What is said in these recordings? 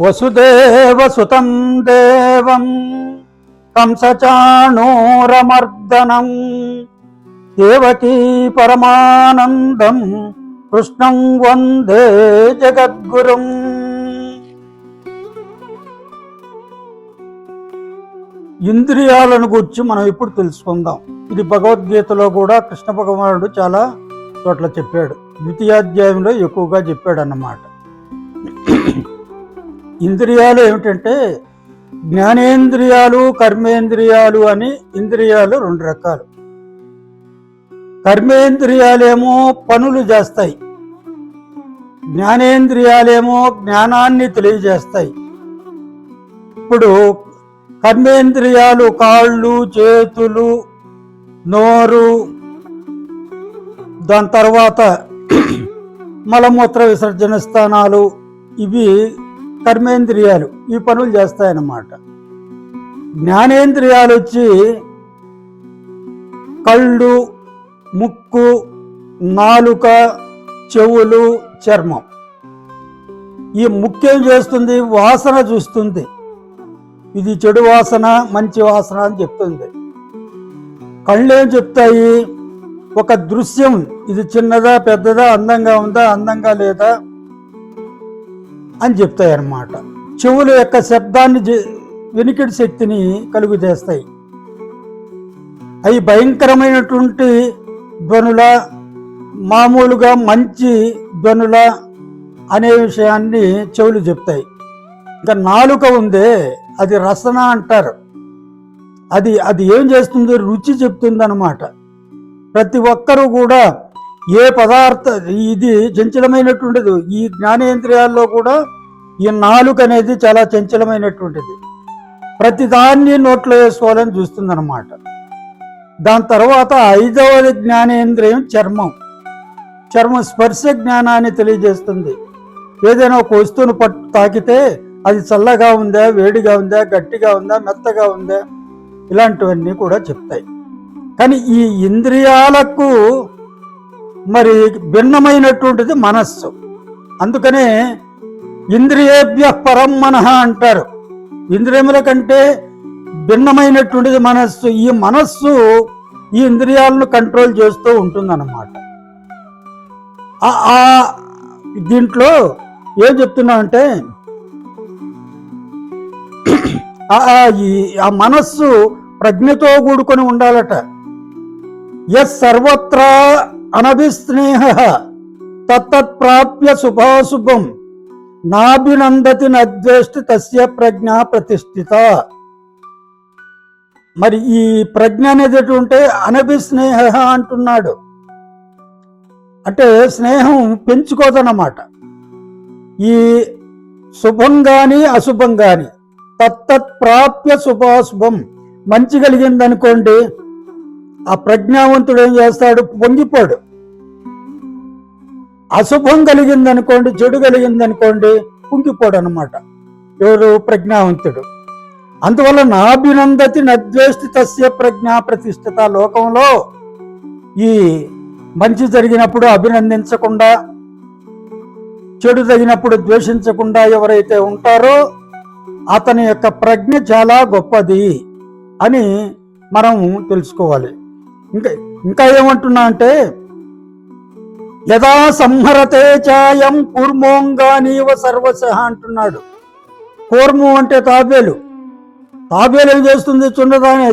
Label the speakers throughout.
Speaker 1: వసుదేవసుతం దేవం కంసచాణూరమర్దనం దేవకీ పరమానందం కృష్ణం వందే జగద్గురుం. ఇంద్రియాలను గురించి మనం ఇప్పుడు తెలుసుకుందాం. ఇది భగవద్గీతలో కూడా కృష్ణ భగవానుడు చాలా చోట్ల చెప్పాడు. ద్వితీయాధ్యాయంలో ఎక్కువగా చెప్పాడు అన్నమాట ఇంద్రియాలు ఏమిటంటే జ్ఞానేంద్రియాలు కర్మేంద్రియాలు అని ఇంద్రియాలు రెండు రకాలు. కర్మేంద్రియాలేమో పనులు చేస్తాయి. జ్ఞానేంద్రియాలేమో జ్ఞానాన్ని తెలియజేస్తాయి. ఇప్పుడు కర్మేంద్రియాలు కాళ్ళు చేతులు నోరు దాని తర్వాత మలమూత్ర విసర్జన స్థానాలు ఇవి కర్మేంద్రియాలు ఈ పనులు చేస్తాయన్నమాట. జ్ఞానేంద్రియాలు వచ్చి కళ్ళు ముక్కు నాలుక చెవులు చర్మం. ఈ ముఖ్యం చేస్తుంది? వాసన చూస్తుంది. ఇది చెడు వాసన మంచి వాసన అని చెప్తుంది. కళ్ళు ఏం చెప్తాయి? ఒక దృశ్యం ఇది చిన్నదా పెద్దదా అందంగా ఉందా అందంగా లేదా? అని చెప్తాయి అన్నమాట చెవుల యొక్క శబ్దాన్ని వెనుకటి శక్తిని కలుగు చేస్తాయి అవి భయంకరమైనటువంటి ధ్వనుల మామూలుగా మంచి ధ్వనుల అనే విషయాన్ని చెవులు చెప్తాయి. ఇంకా నాలుక ఉందే అది రసన అంటారు. అది అది ఏం చేస్తుంది రుచి చెప్తుంది అనమాట ప్రతి ఒక్కరూ కూడా ఏ పదార్థ ఇది చంచలమైనటువంటిది. ఈ జ్ఞానేంద్రియాల్లో కూడా ఈ నాలుక అనేది చాలా చంచలమైనటువంటిది. ప్రతిదాన్ని నోట్లో వేసుకోవాలని చూస్తుందన్నమాట. దాని తర్వాత ఐదవది జ్ఞానేంద్రియం చర్మం. చర్మం స్పర్శ జ్ఞానాన్ని తెలియజేస్తుంది. ఏదైనా ఒక వస్తువును పట్టు తాకితే అది చల్లగా ఉందా వేడిగా ఉందా గట్టిగా ఉందా మెత్తగా ఉందా? ఇలాంటివన్నీ కూడా చెప్తాయి. కానీ ఈ ఇంద్రియాలకు మరి భిన్నమైనటువంటిది మనస్సు. అందుకనే ఇంద్రియేభ్య పరం మనః అంటారు. ఇంద్రియముల కంటే భిన్నమైనటువంటిది మనస్సు. ఈ మనస్సు ఈ ఇంద్రియాలను కంట్రోల్ చేస్తూ ఉంటుందన్నమాట. దీంట్లో ఏం చెప్తున్నా అంటే ఆ- ఆ మనస్సు ప్రజ్ఞతో కూడుకొని ఉండాలట. ఎస్ సర్వత్రా అనభిస్నేహ తత్తత్ప్రాప్య శుభాశుభం నాభినందతి నద్వేష్టి తస్య ప్రజ్ఞ ప్రతిష్ఠిత మరి ఈ ప్రజ్ఞ అనేది ఉంటే అనభిస్నేహ అంటున్నాడు. అంటే స్నేహం పెంచుకోదన్నమాట. ఈ శుభం కానీ అశుభం కానీ తత్తత్ ప్రాప్య శుభాశుభం మంచి కలిగిందనుకోండి ఆ ప్రజ్ఞావంతుడు ఏం చేస్తాడు? పొంగిపోడు. అశుభం కలిగిందనుకోండి చెడు కలిగిందనుకోండి కుంగిపోడు అనమాట ఎవరు ప్రజ్ఞావంతుడు? అందువల్ల నాభినందతి నద్వేష్టి తస్య ప్రజ్ఞా ప్రతిష్ఠిత లోకంలో ఈ మంచి జరిగినప్పుడు అభినందించకుండా చెడు తగినప్పుడు ద్వేషించకుండా ఎవరైతే ఉంటారో అతని యొక్క ప్రజ్ఞ చాలా గొప్పది అని మనం తెలుసుకోవాలి. ఇంకా ఇంకా ఏమంటున్నా అంటే యదా సంహరతే చాయం కూర్మోంగానీవ సర్వశ అంటున్నాడు. కూర్ము అంటే తాబేలు. తాబేలు ఏం చేస్తుంది? చూడదానే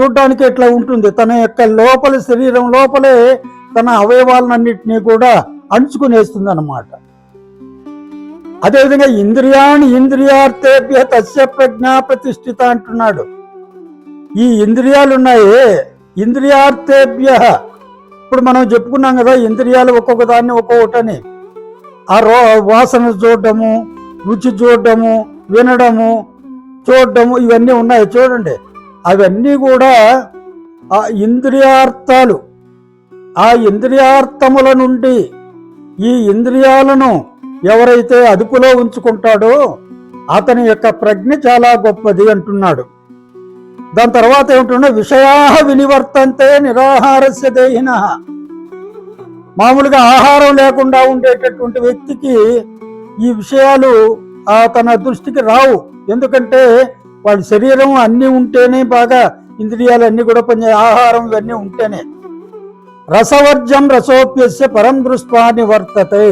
Speaker 1: చూడడానికి ఇట్లా ఉంటుంది? తన యొక్క లోపల శరీరం లోపలే తన అవయవాలన్నింటినీ కూడా అణుచుకునేస్తుంది అన్నమాట అదేవిధంగా ఇంద్రియాన్ని ఇంద్రియార్థేభ్య తస్య ప్రజ్ఞా ప్రతిష్ఠిత అంటున్నాడు. ఈ ఇంద్రియాలున్నాయే. ఇంద్రియార్థేభ్య ఇప్పుడు మనం చెప్పుకున్నాం కదా ఇంద్రియాలు ఒక్కొక్క దాన్ని ఒక్కొక్కటని ఆ రో వాసన చూడడము రుచి చూడడము వినడము చూడడము ఇవన్నీ ఉన్నాయి. చూడండి అవన్నీ కూడా ఆ ఇంద్రియార్థాలు. ఆ ఇంద్రియార్థముల నుండి ఈ ఇంద్రియాలను ఎవరైతే అదుపులో ఉంచుకుంటాడో అతని యొక్క ప్రజ్ఞ చాలా గొప్పది అంటున్నాడు. దాని తర్వాత ఏమిటంటే విషయా వినివర్తంతే నిరాహారస్య దేహిన. మామూలుగా ఆహారం లేకుండా ఉండేటటువంటి వ్యక్తికి ఈ విషయాలు ఆ తన దృష్టికి రావు. ఎందుకంటే వాడి శరీరం అన్నీ ఉంటేనే బాగా ఇంద్రియాలు అన్నీ కూడా పని ఆహారం ఇవన్నీ ఉంటేనే. రసవర్జం రసోప్యస్య పరం దృష్పాన్ని వర్తతే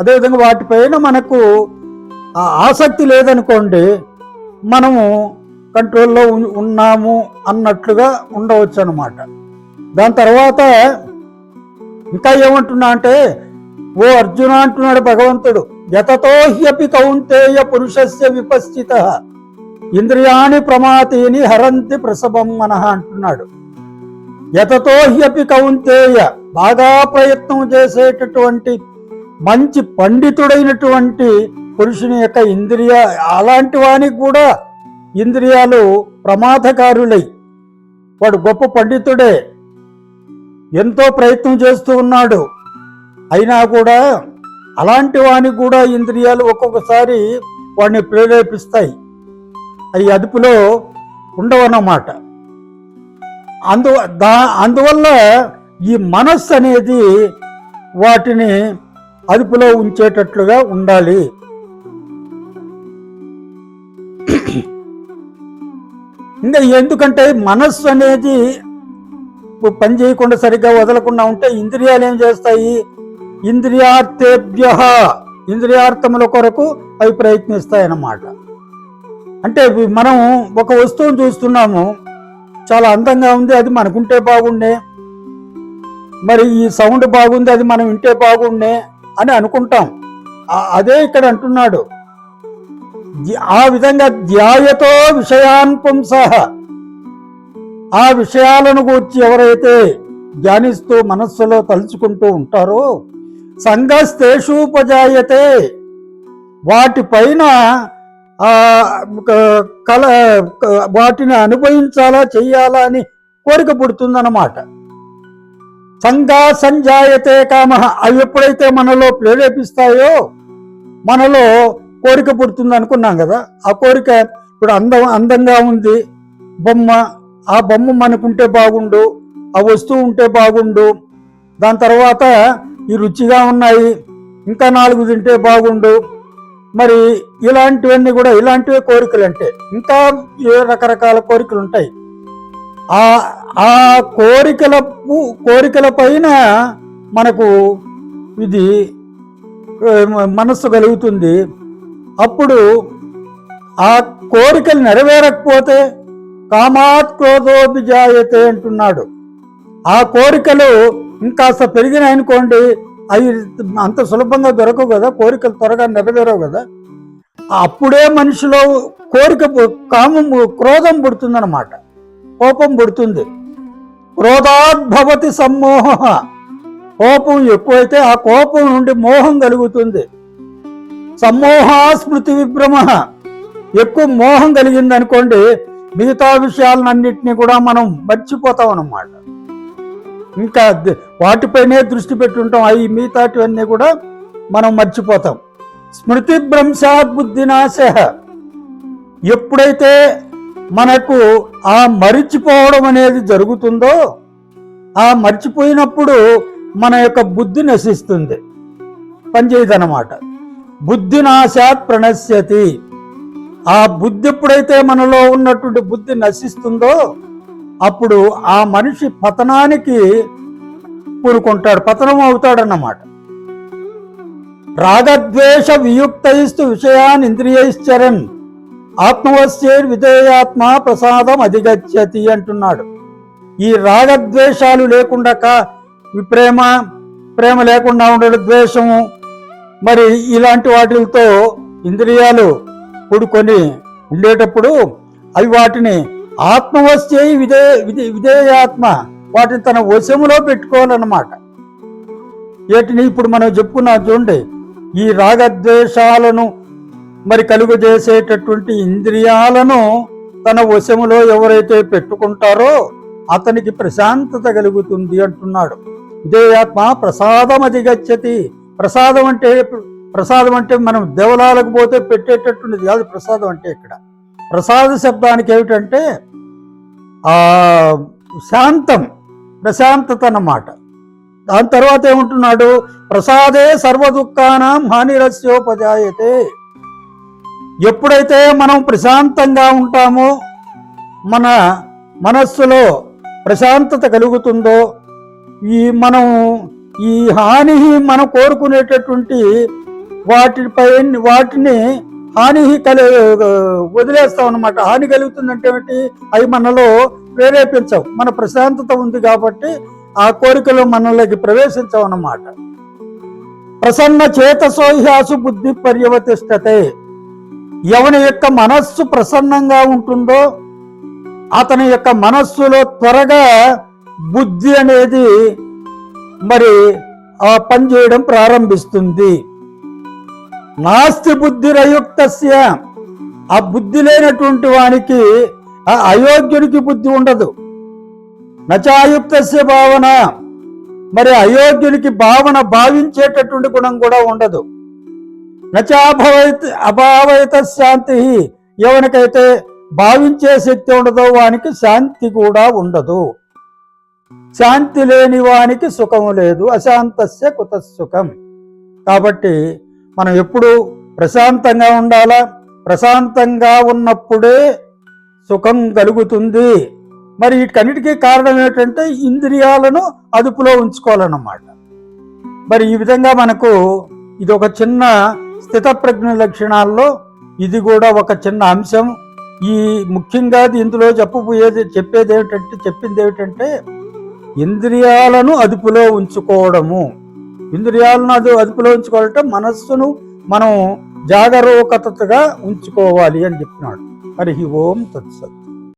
Speaker 1: అదేవిధంగా వాటిపైన మనకు ఆసక్తి లేదనుకోండి మనము కంట్రోల్లో ఉన్నాము అన్నట్లుగా ఉండవచ్చు అనమాట దాని తర్వాత ఇంకా ఏమంటున్నా అంటే ఓ అర్జున అంటున్నాడు భగవంతుడు యతతో హ్యపి కౌంతేయ పురుషస్య విపస్థిత ఇంద్రియాణి ప్రమాతీని హరంతి ప్రసభం మనః అంటున్నాడు. యతతో హ్యపి కౌంతేయ బాగా ప్రయత్నం చేసేటటువంటి మంచి పండితుడైనటువంటి పురుషుని యొక్క ఇంద్రియ అలాంటి వానికి కూడా ఇంద్రియాలు ప్రమాదకారులై. వాడు గొప్ప పండితుడే. ఎంతో ప్రయత్నం చేస్తూ ఉన్నాడు. అయినా కూడా అలాంటి వానికి కూడా ఇంద్రియాలు ఒక్కొక్కసారి వాడిని ప్రేరేపిస్తాయి. అవి అదుపులో ఉండవన్నమాట. అందు దా అందువల్ల ఈ మనస్సు అనేది వాటిని అదుపులో ఉంచేటట్లుగా ఉండాలి. ఇంకా ఎందుకంటే మనస్సు అనేది పని చేయకుండా సరిగ్గా వదలకుండా ఉంటే ఇంద్రియాలు ఏం చేస్తాయి? ఇంద్రియార్థేభ్య ఇంద్రియార్థముల కొరకు అవి ప్రయత్నిస్తాయి అన్నమాట అంటే మనం ఒక వస్తువును చూస్తున్నాము చాలా అందంగా ఉంది అది మనకుంటే బాగుండే. మరి ఈ సౌండ్ బాగుంది అది మనం వింటే బాగుండే అని అనుకుంటాం. అదే ఇక్కడ అంటున్నాడు. ఆ విధంగా ధ్యాయతో విషయాన్ పుంస. ఆ విషయాలను గూర్చి ఎవరైతే ధ్యానిస్తూ మనస్సులో తలుచుకుంటూ ఉంటారో సంఘస్తేషూపజాయతే వాటిపైన కల వాటిని అనుభవించాలా చెయ్యాలా అని కోరిక పుడుతుందన్నమాట. సంఘ సంజాయతే కామ. అవి ఎప్పుడైతే మనలో ప్రేరేపిస్తాయో మనలో కోరిక పుడుతుంది అనుకున్నాం కదా ఆ కోరిక ఇప్పుడు అందం అందంగా ఉంది. బొమ్మ ఆ బొమ్మ మనకుంటే బాగుండు ఆ వస్తువు ఉంటే బాగుండు. దాని తర్వాత ఈ రుచిగా ఉన్నాయి ఇంకా నాలుగు తింటే బాగుండు. మరి ఇలాంటివన్నీ కూడా ఇలాంటివే కోరికలు అంటే ఇంకా ఏ రకరకాల కోరికలు ఉంటాయి? ఆ ఆ కోరికల కోరికల పైన మనకు ఇది మనస్సు కలుగుతుంది. అప్పుడు ఆ కోరికలు నెరవేరకపోతే కామాత్ క్రోధోభిజాయతే అంటున్నాడు. ఆ కోరికలు ఇంకాస్త పెరిగినాయనుకోండి అవి అంత సులభంగా దొరకవు కదా కోరికలు త్వరగా నెరవేరవు కదా. అప్పుడే మనిషిలో కోరిక కామం క్రోధం పుడుతుందన్నమాట. కోపం పుడుతుంది. క్రోధాద్భవతి సమ్మోహ. కోపం ఎక్కువైతే ఆ కోపం నుండి మోహం కలుగుతుంది. సమ్మోహ స్మృతి విభ్రమ. ఎక్కువ మోహం కలిగింది అనుకోండి మిగతా విషయాలన్నింటినీ కూడా మనం మర్చిపోతాం అన్నమాట ఇంకా ద- వాటిపైనే దృష్టి పెట్టుంటాం. అవి మిగతాటివన్నీ కూడా మనం మర్చిపోతాం. స్మృతి భ్రంశాత్ బుద్ధినాశ ఎప్పుడైతే మనకు ఆ మరిచిపోవడం అనేది జరుగుతుందో ఆ మర్చిపోయినప్పుడు మన యొక్క బుద్ధి నశిస్తుంది. పనిచేయదన్నమాట. బుద్ధి నాశాత్ ప్రణశ్యతి. ఆ బుద్ధి ఎప్పుడైతే మనలో ఉన్నటువంటి బుద్ధి నశిస్తుందో అప్పుడు ఆ మనిషి పతనానికి పూనుకుంటాడు పతనం అవుతాడన్నమాట రాగద్వేష వియుక్తైస్తు విషయాన్ ఇంద్రియైశ్చరన్ ఆత్మవశ్యే విధేయాత్మ ప్రసాదం అధిగచ్చతి అంటున్నాడు. ఈ రాగద్వేషాలు లేకుండా ప్రేమ ప్రేమ లేకుండా ఉండడం ద్వేషము మరి ఇలాంటి వాటితో ఇంద్రియాలు కూడుకొని ఉండేటప్పుడు అవి వాటిని ఆత్మవశ్చే విదే విధే విధేయాత్మ వాటిని తన వశములో పెట్టుకోవాలన్నమాట. వీటిని ఇప్పుడు మనం చెప్పుకున్నాం చూడండి ఈ రాగద్వేషాలను మరి కలుగజేసేటటువంటి ఇంద్రియాలను తన వశములో ఎవరైతే పెట్టుకుంటారో అతనికి ప్రశాంతత కలుగుతుంది అంటున్నాడు. విధేయాత్మ ప్రసాదం అధిగచ్చతి ప్రసాదం అంటే ప్రసాదం అంటే మనం దేవలాలకు పోతే పెట్టేటటువంటిది కాదు ప్రసాదం అంటే ఇక్కడ. ప్రసాద శబ్దానికి ఏమిటంటే శాంతం ప్రశాంతత అన్నమాట దాని తర్వాత ఏమంటున్నాడు? ప్రసాదే సర్వ దుఃఖానం హానిరస్యోపజాయతే. ఎప్పుడైతే మనం ప్రశాంతంగా ఉంటామో మన మనస్సులో ప్రశాంతత కలుగుతుందో ఈ మనం ఈ హాని మనం కోరుకునేటటువంటి వాటిపై వాటిని హాని కలి వదిలేస్తాం అనమాట హాని కలుగుతుందంటే ఏమిటి? అవి మనలో ప్రేరేపించవు. మన ప్రశాంతత ఉంది కాబట్టి ఆ కోరికలు మనలోకి ప్రవేశించవు అన్నమాట. ప్రసన్న చేతసోహ్యాసు బుద్ధి పర్యవతిష్టతే. ఎవని యొక్క మనస్సు ప్రసన్నంగా ఉంటుందో అతని యొక్క మనస్సులో త్వరగా బుద్ధి అనేది మరి ఆ పని చేయడం ప్రారంభిస్తుంది. నాస్తి బుద్ధిరయుక్తస్య ఆ బుద్ధి లేనటువంటి వానికి ఆ అయోగ్యునికి బుద్ధి ఉండదు. నచాయుక్తస్య భావన. మరి అయోగ్యునికి భావన భావించేటటువంటి గుణం కూడా ఉండదు. నచాభవైత అభావైత శాంతి. ఎవరికైతే భావించే శక్తి ఉండదో వానికి శాంతి కూడా ఉండదు. శాంతి లేని వానికి సుఖము లేదు అశాంతస్య కుతసుఖం కాబట్టి మనం ఎప్పుడు ప్రశాంతంగా ఉండాలా? ప్రశాంతంగా ఉన్నప్పుడే సుఖం కలుగుతుంది. మరి వీటికన్నిటికీ కారణం ఏంటంటే ఇంద్రియాలను అదుపులో ఉంచుకోవాలన్నమాట. మరి ఈ విధంగా మనకు ఇది ఒక చిన్న స్థితప్రజ్ఞ లక్షణాల్లో ఇది కూడా ఒక చిన్న అంశం. ఈ ముఖ్యంగా ఇందులో చెప్పబోయేది చెప్పేది ఏమిటంటే చెప్పింది ఏమిటంటే ఇంద్రియాలను అదుపులో ఉంచుకోవడము. ఇంద్రియాలను అది అదుపులో ఉంచుకోవాలంటే మనస్సును మనం జాగరూకతగా ఉంచుకోవాలి అని చెప్తున్నాడు హరి ఓం తత్సత్.